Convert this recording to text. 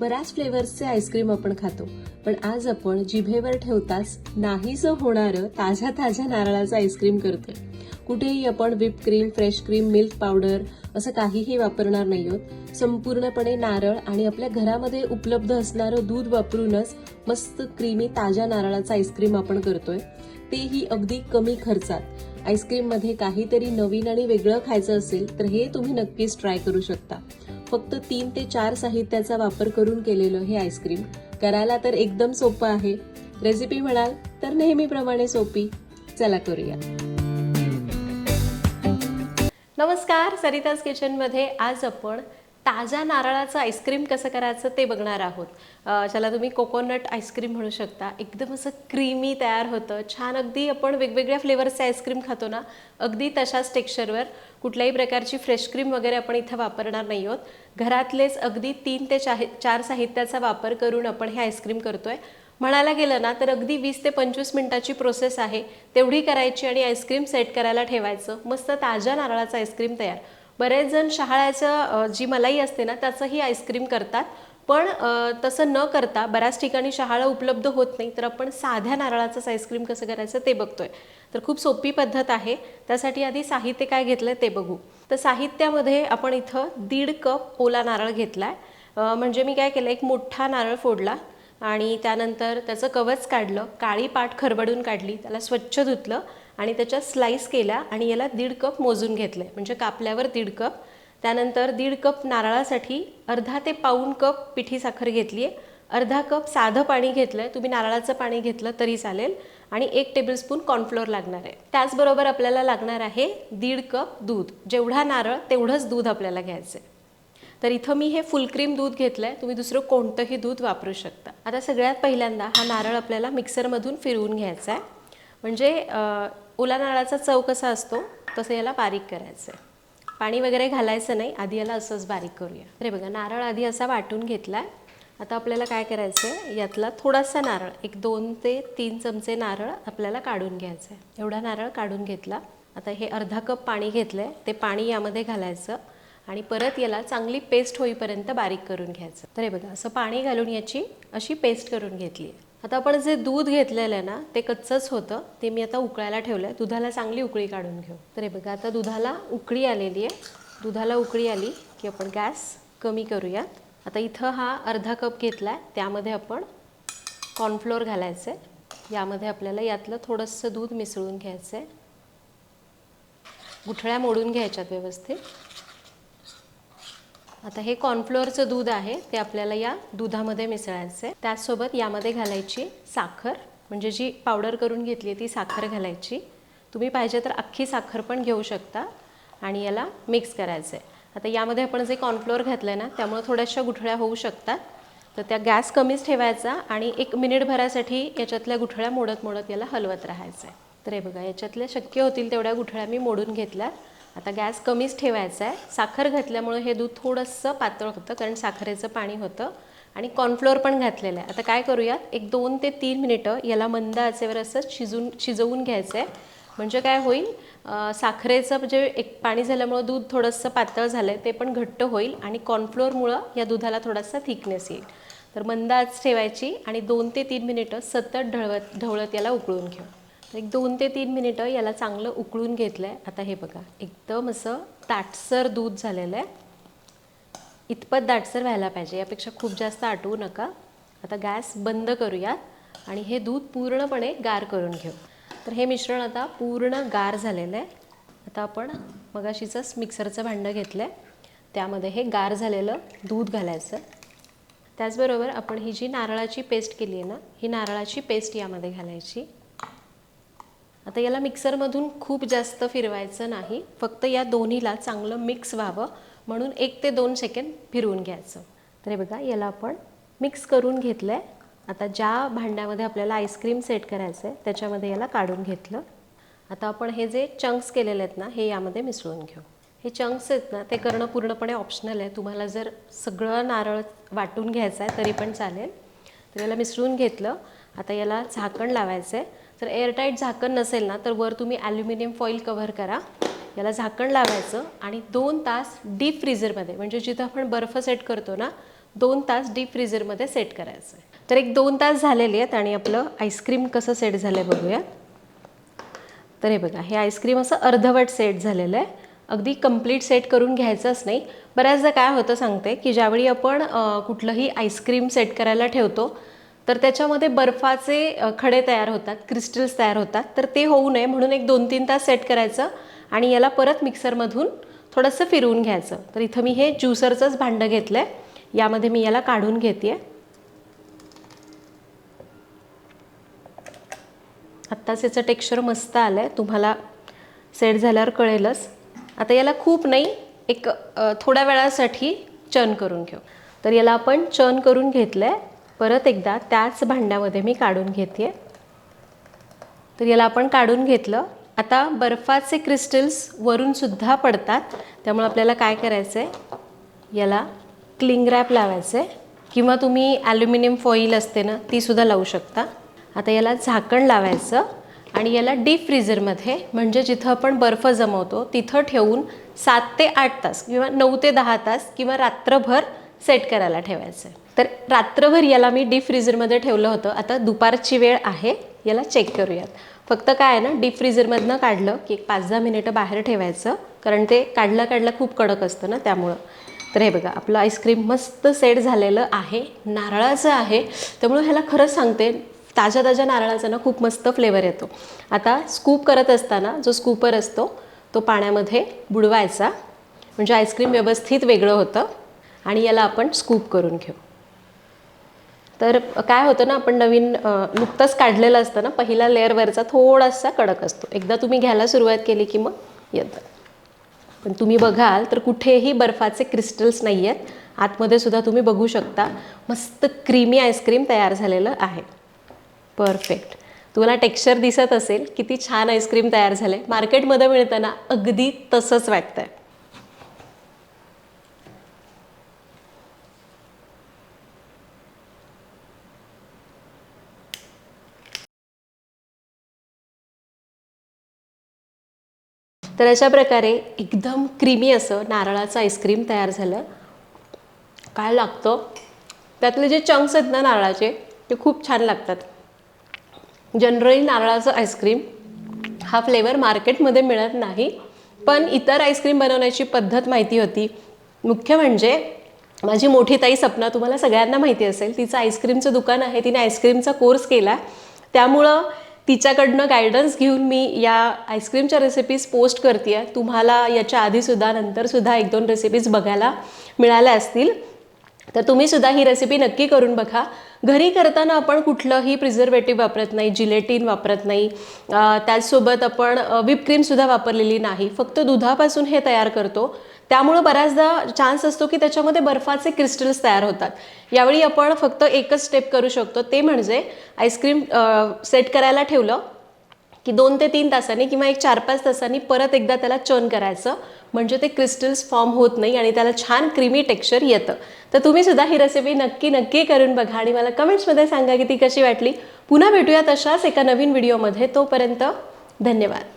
बऱ्याच फ्लेवर्सचे आईस्क्रीम आपण खातो. पण आज आपण जिभेवर ठेवताच नाहीसं होणारं ताज्या ताज्या नारळाचं आईस्क्रीम करतोय. कुठेही आपण whip cream fresh cream milk powder असं काहीही वापरणार नाही आहोत संपूर्णपणे नारळ आणि आपल्या घरामध्ये उपलब्ध असणारं दूध वापरूनच मस्त क्रीमी ताज्या नारळाचं आईस्क्रीम आपण करतोय. तेही अगदी कमी खर्चात. आईस्क्रीममध्ये काहीतरी नवीन आणि वेगळं खायचं असेल तर हे तुम्ही नक्कीच ट्राय करू शकता. फक्त तीन ते चार साहित्याचा वापर करून केलेलं हे आईस्क्रीम. करायला तर एकदम सोपं आहे. रेसिपी म्हणाल तर नेहमीप्रमाणे सोपी. चला करूया. नमस्कार सरिताज किचनमध्ये आज आपण ताज्या नारळाचं आईस्क्रीम कसं करायचं ते बघणार आहोत. ज्याला तुम्ही कोकोनट आईस्क्रीम म्हणू शकता. एकदम असं क्रीमी तयार होतं. छान अगदी आपण वेगवेगळ्या फ्लेवरचे आईस्क्रीम खातो ना अगदी तशाच टेक्स्चरवर कुठल्याही प्रकारची फ्रेश क्रीम वगैरे आपण इथं वापरणार नाही आहोत. घरातलेच अगदी तीन ते चाहे चार साहित्याचा वापर करून आपण हे आईस्क्रीम करतोय. म्हणायला गेलं ना तर अगदी वीस ते पंचवीस मिनिटाची प्रोसेस आहे. तेवढी करायची आणि आईस्क्रीम सेट करायला ठेवायचं. मस्त ताज्या नारळाचं आईस्क्रीम तयार. बरेच जण शहाळ्याचं जी मलाई असते ना त्याचंही आईस्क्रीम करतात. पण तसं न करता बऱ्याच ठिकाणी शहाळं उपलब्ध होत नाही तर आपण साध्या नारळाचंच आईस्क्रीम कसं करायचं ते बघतोय. तर खूप सोपी पद्धत आहे. त्यासाठी आधी साहित्य काय घेतलं ते बघू. तर साहित्यामध्ये आपण इथं दीड कप ओला नारळ घेतलाय. म्हणजे मी काय केलं एक मोठा नारळ फोडला आणि त्यानंतर त्याचं कवच काढलं. काळी पाट खरबडून काढली त्याला स्वच्छ धुतलं. आणि त्याच्या स्लाईस केल्या आणि याला दीड कप मोजून घेतलं आहे म्हणजे कापल्यावर दीड कप त्यानंतर दीड कप नारळासाठी अर्धा ते पाऊण कप पिठी साखर घेतली आहे अर्धा कप साधं पाणी घेतलं आहे तुम्ही नारळाचं पाणी घेतलं तरी चालेल. आणि एक टेबलस्पून कॉर्नफ्लोअर लागणार आहे. त्याचबरोबर आपल्याला लागणार आहे दीड कप दूध. जेवढा नारळ तेवढंच दूध आपल्याला घ्यायचं आहे तर इथं मी हे फुलक्रीम दूध घेतलं आहे तुम्ही दुसरं कोणतंही दूध वापरू शकता. आता सगळ्यात पहिल्यांदा हा नारळ आपल्याला मिक्सरमधून फिरवून घ्यायचा आहे म्हणजे ओला नारळाचा चव कसा असतो तसं याला बारीक करायचं आहे पाणी वगैरे घालायचं नाही आधी याला असंच बारीक करूया. अरे बघा नारळ आधी असा वाटून घेतला आहे आता आपल्याला काय करायचं आहे यातला थोडासा नारळ एक दोन ते तीन चमचे नारळ आपल्याला काढून घ्यायचं आहे एवढा नारळ काढून घेतला आता हे अर्धा कप पाणी घेतलं आहे ते पाणी यामध्ये घालायचं आणि परत याला चांगली पेस्ट होईपर्यंत बारीक करून घ्यायचं. तर हे बघा असं पाणी घालून याची अशी पेस्ट करून घेतली आहे. आता आपण जे दूध घेतलेलं आहे ना ते कच्चंच होतं. ते मी आता उकळायला ठेवलं आहे दुधाला चांगली उकळी काढून घेऊ. तर हे बघा आता दुधाला उकळी आलेली आहे. दुधाला उकळी आली की आपण गॅस कमी करूयात. आता इथं हा अर्धा कप घेतला आहे त्यामध्ये आपण कॉर्नफ्लोअर घालायचं आहे यामध्ये आपल्याला यातलं थोडंसं दूध मिसळून घ्यायचं आहे गुठळ्या मोडून घ्यायच्यात व्यवस्थित. आता हे कॉर्नफ्लोअरचं दूध आहे ते आपल्याला या दुधामध्ये मिसळायचं आहे. त्याचसोबत यामध्ये घालायची साखर म्हणजे जी पावडर करून घेतली आहे ती साखर घालायची. तुम्ही पाहिजे तर अख्खी साखर पण घेऊ शकता आणि याला मिक्स करायचं आहे. आता यामध्ये आपण जे कॉर्नफ्लोअर घातलं आहे ना त्यामुळे थोड्याशा गुठळ्या होऊ शकतात. तर त्या गॅस कमीच ठेवायचा आणि एक मिनिटभरासाठी याच्यातल्या गुठळ्या मोडत मोडत याला हलवत राहायचं आहे. तर हे बघा याच्यातल्या शक्य होतील तेवढ्या गुठळ्या मी मोडून घेतल्या. आता गॅस कमीच ठेवायचा आहे. साखर घातल्यामुळे हे दूध थोडंसं पातळ होतं कारण साखरेचं पाणी होतं. आणि कॉर्नफ्लोअर पण घातलेलं आहे. आता काय करूयात? एक दोन ते तीन मिनिटं याला मंद आचेवर असं शिजून शिजवून घ्यायचं आहे म्हणजे काय होईल? साखरेचं जे एक पाणी झाल्यामुळं दूध थोडंसं पातळ झालं आहे ते पण घट्ट होईल आणि कॉर्नफ्लोअरमुळं या दुधाला थोडासा थिकनेस येईल. तर मंद आच ठेवायची आणि दोन ते तीन मिनिटं सतत ढळवत ढवळत याला उकळून घेऊ. एक दोन ते तीन मिनिटं याला चांगलं उकळून घेतलं आहे आता हे बघा एकदम असं ताटसर दूध झालेलं आहे. इतपत दाटसर व्हायला पाहिजे यापेक्षा खूप जास्त आटवू नका. आता गॅस बंद करूयात आणि हे दूध पूर्णपणे गार करून घेऊ. तर हे मिश्रण आता पूर्ण गार झालेलं आहे. आता आपण मगाशीचंच मिक्सरचं भांडं घेतलं आहे त्यामध्ये हे गार झालेलं दूध घालायचं. त्याचबरोबर आपण ही जी नारळाची पेस्ट केली आहे ना ही नारळाची पेस्ट यामध्ये घालायची. आता याला मिक्सरमधून खूप जास्त फिरवायचं नाही. फक्त या दोन्हीला चांगलं मिक्स व्हावं. म्हणून एक ते दोन सेकंड फिरवून घ्यायचं. तर हे बघा याला आपण मिक्स करून घेतलं आहे आता ज्या भांड्यामध्ये आपल्याला आईस्क्रीम सेट करायचं आहे त्याच्यामध्ये याला काढून घेतलं. आता आपण हे जे चंक्स केलेले आहेत ना हे यामध्ये मिसळून घेऊ. हे चंक्स आहेत ना ते करणं पूर्णपणे ऑप्शनल आहे. तुम्हाला जर सगळं नारळ वाटून घ्यायचं आहे तरी पण चालेल. तर याला मिसळून घेतलं. आता याला झाकण लावायचं आहे जर एअरटाईट झाकण नसेल ना तर वर तुम्ही ॲल्युमिनियम फॉईल कव्हर करा. याला झाकण लावायचं आणि दोन तास डीप फ्रीझरमध्ये म्हणजे जिथं आपण बर्फ सेट करतो ना दोन तास डीप फ्रीझरमध्ये सेट करायचं तर एक दोन तास झालेले आहेत आणि आपलं आईस्क्रीम कसं सेट झालं आहे बघूयात तर हे बघा हे आईस्क्रीम असं अर्धवट सेट झालेलं आहे. अगदी कंप्लीट सेट करून घ्यायचंच नाही. बऱ्याचदा काय होतं सांगते की ज्यावेळी आपण कुठलंही आईस्क्रीम सेट करायला ठेवतो तर त्याच्यामध्ये बर्फाचे खडे तयार होतात क्रिस्टल्स तयार होतात. तर ते होऊ नये म्हणून एक दोन तीन तास सेट करायचं आणि याला परत मिक्सरमधून थोडंसं फिरवून घ्यायचं. तर इथं मी हे ज्युसरचंच भांडं घेतलं आहे यामध्ये मी याला काढून घेते आत्ताच याचं टेक्स्चर मस्त आलं आहे तुम्हाला सेट झाल्यावर कळेलच. आता याला खूप नाही एक थोड्या वेळासाठी चर्न करून घेऊ. तर याला आपण चर्न करून घेतलं आहे परत एकदा त्याच भांड्यामध्ये मी काढून घेते तर याला आपण काढून घेतलं. आता बर्फाचे क्रिस्टल्स वरूनसुद्धा पडतात. त्यामुळे आपल्याला काय करायचं आहे याला क्लिंग रॅप लावायचं आहे किंवा तुम्ही ॲल्युमिनियम फॉईल असते ना तीसुद्धा लावू शकता. आता याला झाकण लावायचं. आणि याला डीप फ्रीझरमध्ये म्हणजे जिथं आपण बर्फ जमवतो तिथं ठेवून सात ते आठ तास किंवा नऊ ते दहा तास किंवा रात्रभर सेट करायला ठेवायचं आहे तर रात्रभर याला मी डीप फ्रीजरमध्ये ठेवलं होतं. आता दुपारची वेळ आहे याला चेक करूयात. फक्त काय आहे ना डीप फ्रीजरमधनं काढलं की एक पाच दहा मिनिटं बाहेर ठेवायचं कारण ते काढलं काढलं खूप कडक असतं ना त्यामुळं. तर हे बघा आपलं आईस्क्रीम मस्त सेट झालेलं आहे नारळाचं आहे. त्यामुळं ह्याला खरंच सांगते ताज्या ताज्या नारळाचा ना खूप मस्त फ्लेवर येतो. आता स्कूप करत असताना जो स्कूपर असतो तो पाण्यामध्ये बुडवायचा. म्हणजे आईस्क्रीम व्यवस्थित वेगळं होतं. आणि याला आपण स्कूप करून घेऊ. तर काय होतं ना आपण नवीन नुकतंच काढलेलं असतं ना पहिला लेअरवरचा थोडासा कडक असतो. एकदा तुम्ही घ्यायला सुरुवात केली की मग येतं. पण तुम्ही बघाल तर कुठेही बर्फाचे क्रिस्टल्स नाही आहेत. आतमध्ये सुद्धा तुम्ही बघू शकता मस्त क्रीमी आईस्क्रीम तयार झालेलं आहे. परफेक्ट. तुम्हाला टेक्स्चर दिसत असेल किती छान आईस्क्रीम तयार झालं आहे मार्केटमध्ये मिळताना अगदी तसंच वाटतं आहे तर अशा प्रकारे एकदम क्रीमी असं नारळाचं आईस्क्रीम तयार झालं. काय लागतं? त्यातले जे चंक्स आहेत ना नारळाचे ते खूप छान लागतात. जनरली नारळाचं आईस्क्रीम हा फ्लेवर मार्केटमध्ये मिळत नाही पण इतर आईस्क्रीम बनवण्याची पद्धत माहिती होती. मुख्य म्हणजे माझी मोठी ताई सपना तुम्हाला सगळ्यांना माहिती असेल तिचं आईस्क्रीमचं दुकान आहे तिने आईस्क्रीमचा कोर्स केला. त्यामुळं तिच्याकडनं गायडन्स घेऊन मी या आईस्क्रीमच्या रेसिपीज पोस्ट करते आहे तुम्हाला याच्या आधीसुद्धा नंतरसुद्धा एक दोन रेसिपीज बघायला मिळाल्या असतील. तर तुम्ही सुद्धा ही रेसिपी नक्की करून बघा. घरी करताना आपण कुठलंही प्रिझर्वेटिव्ह वापरत नाही जिलेटिन वापरत नाही. त्याचसोबत आपण विपक्रीमसुद्धा वापरलेली नाही. फक्त दुधापासून हे तयार करतो. त्यामुळं बऱ्याचदा चान्स असतो की त्याच्यामध्ये बर्फाचे क्रिस्टल्स तयार होतात. यावेळी आपण फक्त एकच स्टेप करू शकतो ते म्हणजे आईस्क्रीम सेट करायला ठेवलं की दोन ते तीन तासांनी किंवा एक चार पाच तासांनी परत एकदा त्याला चर्न करायचं. म्हणजे ते क्रिस्टल्स फॉर्म होत नाही आणि त्याला छान क्रीमी टेक्स्चर येतं. तर तुम्ही सुद्धा ही रेसिपी नक्की नक्की करून बघा आणि मला कमेंट्समध्ये सांगा की ती कशी वाटली. पुन्हा भेटूया तशाच एका नवीन व्हिडिओमध्ये तोपर्यंत धन्यवाद.